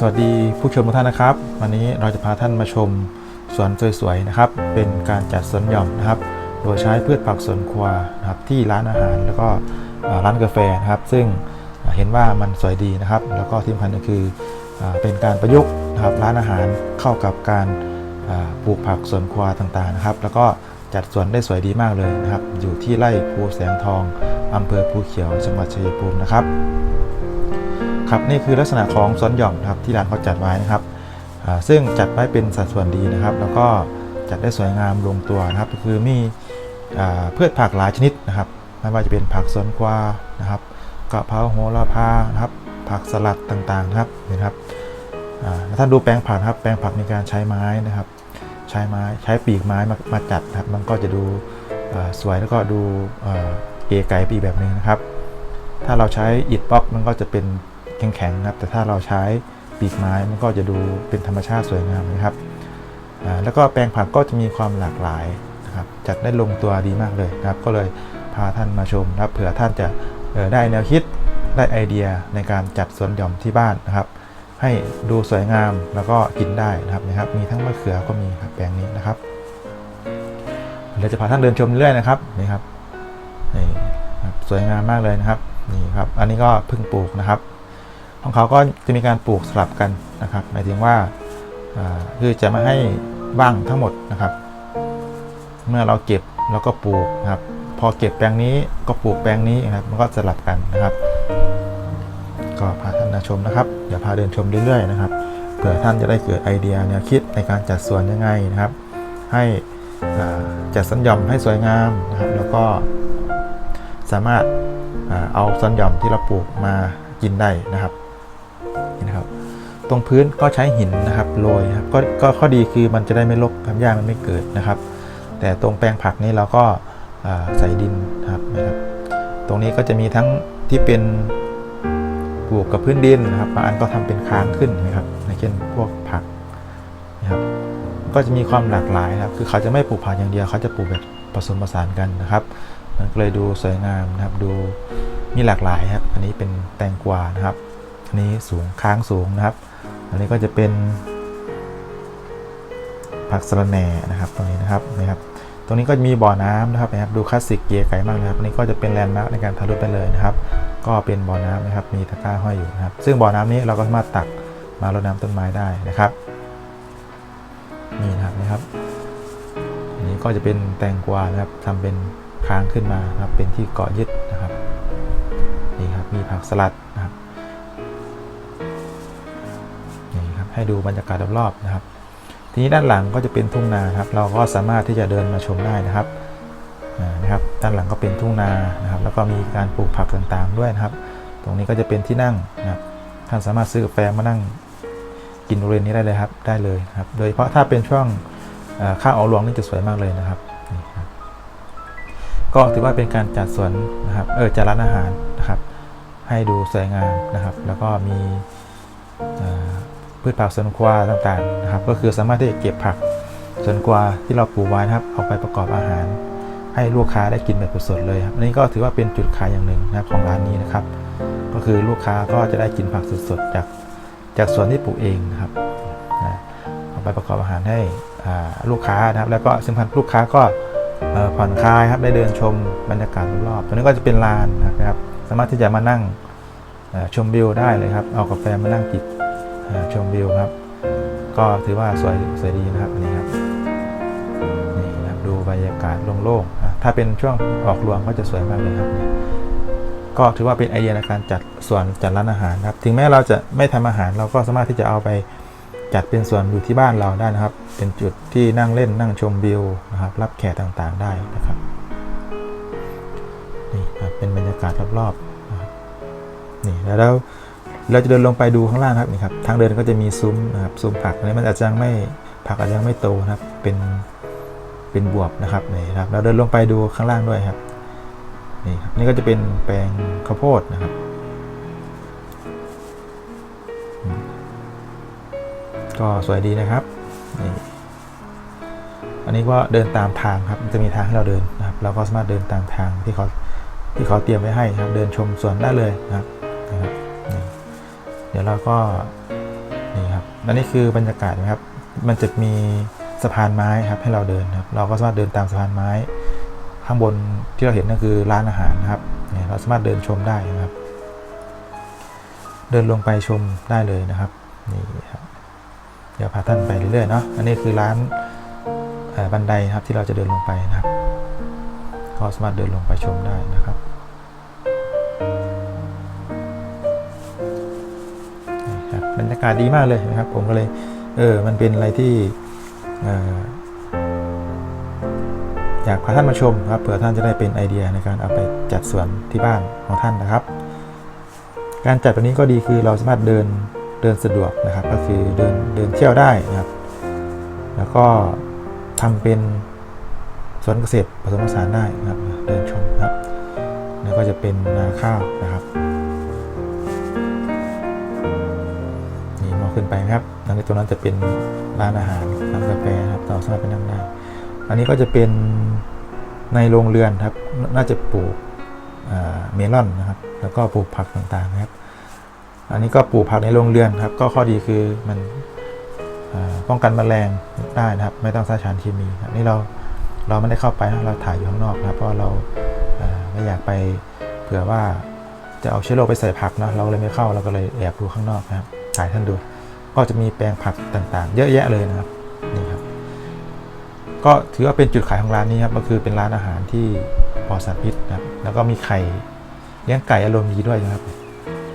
สวัสดีผู้ชมทุกท่านนะครับ วันนี้เราจะพาท่านมาชมสวนสวยๆนะครับ เป็นการจัดสวนหย่อมนะครับ โดยใช้พืชผักสวนครัวนะครับที่ร้านอาหารแล้วก็ร้านกาแฟนะครับ ซึ่งเห็นว่ามันสวยดีนะครับ แล้วก็ที่สำคัญก็คือเป็นการประยุกต์นะครับร้านอาหารเข้ากับการปลูกผักสวนครัวต่างๆนะครับ แล้วก็จัดสวนได้สวยดีมากเลยนะครับ อยู่ที่ไร่ภูแสงทองอำเภอภูเขียวจังหวัดชัยภูมินะครับ ครับนี่คือลักษณะของสวนหย่อมนะครับที่ร้านเขาจัดไว้นะครับซึ่งจัดไว้เป็นสัดส่วนดีนะครับ แล้วก็จัดได้สวยงามลงตัวนะครับ ก็คือมีอพืชผักหลายชนิดนะครับไม่ว่าจะเป็นผักสวนกวานะครับกะเพราโหระพานะครับ ผักสลัดต่างๆนะครับเห็นครับอ่าแล้วท่านดูแปลงผักนะครับ แปลงผักมีการใช้ไม้นะครับ ใช้ไม้ใช้ปีกไม้มามาจัดนะครับ มันก็จะดูสวยแล้วก็ดูเก๋ไก๋ปีแบบนึงนะครับ ถ้าเราใช้อิฐบล็อกมันก็จะเป็น แข็งๆนะครับแต่ถ้าเราใช้ปีกไม้มันก็จะดูเป็นธรรมชาติสวยงามนะครับแล้วก็แปลงผักก็จะมีความหลากหลายนะครับจัดได้ลงตัวดีมากเลยนะครับ ก็เลยพาท่านมาชมนะครับเผื่อท่านจะได้แนวคิดได้ไอเดียในการจัดสวนหย่อมที่บ้านนะครับ ให้ดูสวยงามแล้วก็กินได้นะครับนะครับ มีทั้งมะเขือก็มีครับแปลงนี้นะครับเราจะพาท่านเดินชมเรื่อยๆนะครับนี่ครับนี่สวยงามมากเลยนะครับนี่ครับ อันนี้ก็เพิ่งปลูกนะครับ ของเขาก็จะมีการปลูกสลับกันนะครับ หมายถึงว่าคือจะไม่ให้ว่างทั้งหมดนะครับ เมื่อเราเก็บเราก็ปลูกนะครับ พอเก็บแปลงนี้ก็ปลูกแปลงนี้นะครับ มันก็สลับกันนะครับ ก็พาท่านมาชมนะครับเดี๋ยวพาเดินชมเรื่อยๆนะครับ เผื่อท่านจะได้เกิดไอเดียแนวคิดในการจัดสวนยังไงนะครับ ให้จัดสัญญอมให้สวยงามนะครับ แล้วก็สามารถเอาสัญญอมที่เราปลูกมากินได้นะครับ ตรงพื้นก็ใช้หินนะครับโรยครับก็ก็ข้อดีคือมันจะได้ไม่รกทำยากมันไม่เกิดนะครับ แต่ตรงแปลงผักนี้เราก็ใส่ดินนะครับนะครับ ตรงนี้ก็จะมีทั้งที่เป็นปลูกกับพื้นดินนะครับบางอันก็ทำเป็นค้างขึ้นนะครับเช่นพวกผักนะครับก็จะมีความหลากหลายนะครับคือเขาจะไม่ปลูกผักอย่างเดียวเขาจะปลูกแบบผสมผสานกันนะครับมันก็เลยดูสวยงามนะครับดูมีหลากหลายครับ อันนี้เป็นแตงกวานะครับอันนี้สูงค้างสูงนะครับ อันนี้ก็จะเป็นผักสะระแหน่นะครับตรงนี้นะครับนะครับตรงนี้ก็จะมีบ่อน้ำนะครับนะครับดูคลาสสิกเกียร์ไกลมากเลยครับอันนี้ก็จะเป็นแลนด์มาร์กในการทะลุไปเลยนะครับ ก็เป็นบ่อน้ำนะครับมีตะกร้าห้อยอยู่นะครับ ซึ่งบ่อน้ำนี้เราก็สามารถตักมารดน้ำต้นไม้ได้นะครับนี่นะครับนะครับ อันนี้ก็จะเป็นแตงกวานะครับทำเป็นค้างขึ้นมานะครับเป็นที่เกาะยึดนะครับนี่ครับมีผักสลัดนะครับ ให้ดูบรรยากาศรอบๆนะครับ ทีนี้ด้านหลังก็จะเป็นทุ่งนาครับ เราก็สามารถที่จะเดินมาชมได้นะครับนะครับ ด้านหลังก็เป็นทุ่งนานะครับ แล้วก็มีการปลูกผักต่างๆด้วยนะครับ ตรงนี้ก็จะเป็นที่นั่งนะครับ ท่านสามารถซื้อกาแฟมานั่งกินบริเวณนี้ได้เลยครับ ได้เลยครับ โดยเฉพาะถ้าเป็นช่วงข้าวเอาหลวงนี่จะสวยมากเลยนะครับก็ถือว่าเป็นการจัดสวนนะครับ เออจัดร้านอาหารนะครับ ให้ดูสวยงามนะครับ แล้วก็มีอ พืชผักสวนครัวต่างๆนะครับ ก็คือสามารถที่จะเก็บผักสวนครัวที่เราปลูกไว้นะครับเอาไปประกอบอาหาร ให้ลูกค้าได้กินแบบสดๆเลยครับอันนี้ก็ถือว่าเป็นจุดขายอย่างหนึ่งนะครับของร้านนี้นะครับ ก็คือลูกค้าก็จะได้กินผักสดๆจากจากสวนที่ปลูกเองนะครับเอาไปประกอบอาหารให้ลูกค้านะครับ แล้วก็สำคัญลูกค้าก็ผ่อนคลายครับได้เดินชมบรรยากาศรอบๆตรงนี้ก็จะเป็นลานนะครับ สามารถที่จะมานั่งชมวิวได้เลยครับ เอากาแฟมานั่งจิบ ชมวิวครับ ก็ถือว่าสวยสวยดีนะครับอันนี้ครับนี่นะครับดูบรรยากาศโล่งๆถ้าเป็นช่วงออกรวงก็จะสวยมากเลยครับนี่ก็ถือว่าเป็นไอเดียในการจัดส่วนจัดร้านอาหารครับ ถึงแม้เราจะไม่ทำอาหารเราก็สามารถที่จะเอาไปจัดเป็นส่วนอยู่ที่บ้านเราได้นะครับ เป็นจุดที่นั่งเล่นนั่งชมวิวนะครับ รับแขกต่างๆได้นะครับนี่ครับเป็นบรรยากาศรอบๆนี่แล้ว เราจะเดินลงไปดูข้างล่างครับนี่ครับทางเดินก็จะมีซุ้มนะครับซุ้มผักอันนี้มันอาจจะยังไม่ผักอาจจะยังไม่โตนะครับ เป็นเป็นบวบนะครับนี่ครับ เราเดินลงไปดูข้างล่างด้วยครับนี่ครับนี่ก็จะเป็นแปลงข้าวโพดนะครับก็สวยดีนะครับนี่อันนี้ก็เดินตามทางครับจะมีทางให้เราเดินนะครับ เราก็สามารถเดินตามทางที่เขาที่เขาเตรียมไว้ให้ครับ เดินชมสวนได้เลยนะครับ เดี๋ยวเราก็นอันนี้คือบรรยากาศนะครับ มันจะมีสะพานไม้ครับให้เราเดินครับ เราก็สามารถเดินตามสะพานไม้ ข้างบนที่เราเห็นก็คือร้านอาหารนะครับเนี่ยเราสามารถเดินชมได้นะครับ เดินลงไปชมได้เลยนะครับนี่ครับเดี๋ยวพาท่านไปเรื่อยๆเนาะอันนี้คือร้านบันไดครับที่เราจะเดินลงไปนะครับก็สามารถเดินลงไปชมได้นะครับากาศดีมากเลยนะครับ ผมก็เลยเออมันเป็นอะไรที่อออยากพาท่านมาชมครับเผื่อท่านจะได้เป็นไอเดียในการเอาไปจัดสวนที่บ้านของท่านนะครับ การจัดแบบนี้ก็ดีคือเราสามารถเดินเดินสะดวกนะครับ ก็คือเดินเดินเที่ยวได้นะครับ แล้วก็ทำเป็นสวนเกษตรผสมผสานได้นะครับ เดินชมครับ แล้วก็จะเป็นนาข้าวนะครับ ขึ้นไปนะครับทางนี้ตรงนั้นจะเป็นร้านอาหารร้านกาแฟครับเราสามารถไปนั่งได้อันนี้ก็จะเป็นในโรงเรือนครับ น่าจะปลูกเมลอนนะครับ แล้วก็ปลูกผักต่างๆนะครับ อันนี้ก็ปลูกผักในโรงเรือนครับ ก็ข้อดีคือมันป้องกันแมลงได้นะครับ ไม่ต้องใช้สารเคมีครับนี่เราเราไม่ได้เข้าไปนะเราถ่ายอยู่ข้างนอกนะเพราะเราไม่อยากไปเผื่อว่าจะเอาเชื้อโรคไปใส่ผักเนะเราเลยไม่เข้าเราก็เลยแอบดูข้างนอกนะครับถ่ายท่านดู ก็จะมีแปลงผักต่างๆ เยอะแยะเลยนะครับนี่ครับ ก็ถือว่าเป็นจุดขายของร้านนี้ครับก็คือเป็นร้านอาหารที่ปลอดสารพิษนะครับ แล้วก็มีไข่เลี้ยงไก่อารมณ์ดีด้วยนะครับ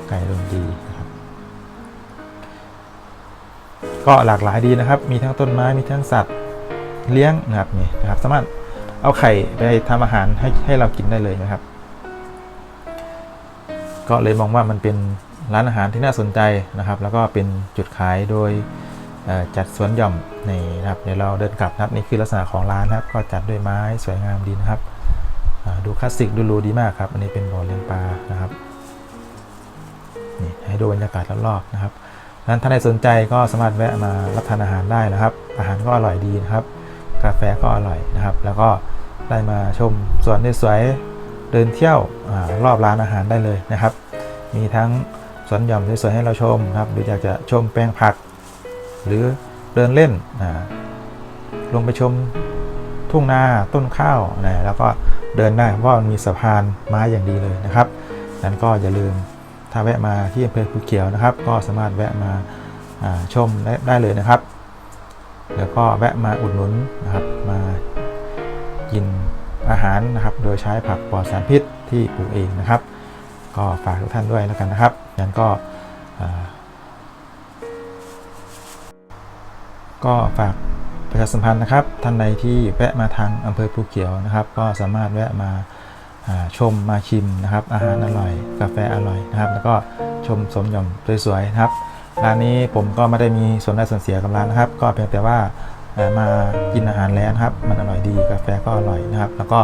ไก่อารมณ์ดีนะครับ ก็หลากหลายดีนะครับ มีทั้งต้นไม้มีทั้งสัตว์เลี้ยงนะครับนี่นะครับ สามารถเอาไข่ไปทำอาหารให้ให้เรากินได้เลยนะครับ ก็เลยมองว่ามันเป็น ร้านอาหารที่น่าสนใจนะครับ แล้วก็เป็นจุดขายโดยจัดสวนหย่อมนี่นะครับเดี๋ยวเราเดินกลับนะครับนี่คือลักษณะของร้านนะครับ ก็จัดด้วยไม้สวยงามดีนะครับดูคลาสสิกดูรูดีมากครับ อันนี้เป็นบ่อเลี้ยงปลานะครับนี่ให้ดูบรรยากาศรอบๆนะครับนั้นท่านใดสนใจก็สามารถแวะมารับทานอาหารได้นะครับ อาหารก็อร่อยดีนะครับ กาแฟก็อร่อยนะครับ แล้วก็ได้มาชมสวนสวยๆเดินเที่ยวอรอบร้านอาหารได้เลยนะครับ มีทั้ง วนหย่อมสวยๆให้เราชมนะครับ หรืออยากจะชมแปลงผัก หรือเดินเล่นลงไปชมทุ่งนาต้นข้าวนะแล้วก็เดินได้เพราะมันมีสะพานไม้อย่างดีเลยนะครับนั้นก็อย่าลืมถ้าแวะมาที่อำเภอภูเขียวนะครับ ก็สามารถแวะมาชมได้ได้เลยนะครับ แล้วก็แวะมาอุดหนุนนะครับมากินอาหารนะครับ โดยใช้ผักปลอดสารพิษที่ปลูกเองนะครับ ก็ฝากทุกท่านด้วยแล้วกันนะครับงั้นก็ก็ฝากประชาสัมพันธ์นะครับ ท่านใดที่แวะมาทางอำเภอภูเขียวนะครับ ก็สามารถแวะมาชมมาชิมนะครับ อาหารอร่อย กาแฟอร่อยนะครับ แล้วก็ชมสมหยอมสวยๆนะครับร้านนี้ผมก็ไม่ได้มีส่วนได้ส่วนเสียกับร้านนะครับ ก็เพียงแต่ว่ามากินอาหารแล้วนะครับ มันอร่อยดีกาแฟก็อร่อยนะครับ แล้วก็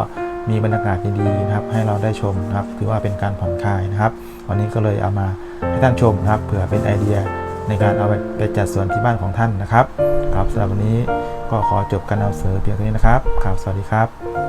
มีบรรยากาศดีๆนะครับ ให้เราได้ชมนะครับ ถือว่าเป็นการผ่อนคลายนะครับ วันนี้ก็เลยเอามาให้ท่านชมนะครับ เผื่อเป็นไอเดียในการเอาไปไปจัดสวนที่บ้านของท่านนะครับ ครับสำหรับวันนี้ก็ขอจบการนำเสนอเพียงเท่านี้นะครับครับสวัสดีครับ